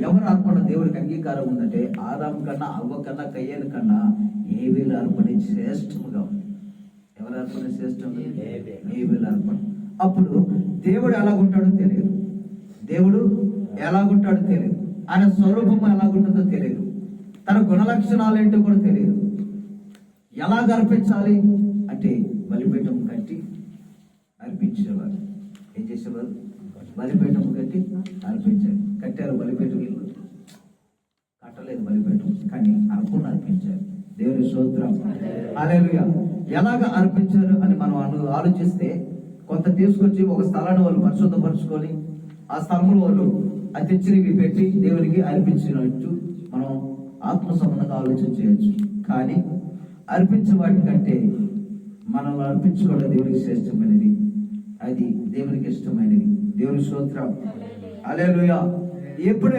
ఎవరి అర్పణ దేవుడికి అంగీకారం ఉందంటే ఆదాం కన్నా అవ్వ కన్నా కయ్యను కన్నా ఏబేలు అర్పణ శ్రేష్టముగా ఉంది. ఎవరి అర్పణ శ్రేష్టం. ఏబేలు అర్పణ. అప్పుడు దేవుడు ఎలాగుంటాడో తెలియదు. దేవుడు ఎలాగుంటాడో తెలియదు. ఆయన స్వరూపం ఎలాగుంటుందో తెలియదు. తన గుణలక్షణాలు ఏంటో కూడా తెలియదు. ఎలాగ అర్పించాలి? అంటే బలిపీఠం కట్టి అర్పించేవారు. ఏం చేసేవారు? బలిపీఠం కట్టి అర్పించారు కట్టారు బలిపీఠం ఇల్లు కట్టలేదు బలిపీఠం కానీ అర్పణ అర్పించారు. దేవుని స్తోత్రం. హల్లెలూయా. ఎలాగ అర్పించారు అని మనం ఆలోచిస్తే కొంత తీసుకొచ్చి ఒక స్థలాన్ని వాళ్ళు పరిశుద్ధపరచుకొని ఆ స్థలంలో వాళ్ళు అతిచ్చినవి పెట్టి దేవునికి అర్పించినట్టు మనం ఆత్మ సంబంధంగా ఆలోచన చేయొచ్చు. కానీ అర్పించే వాటి కంటే మనం అర్పించుకోవడం దేవునికి శ్రేష్టమైనది. అది దేవునికి ఇష్టమైనది. దేవుని స్తోత్రం. అలే ఎప్పుడైతే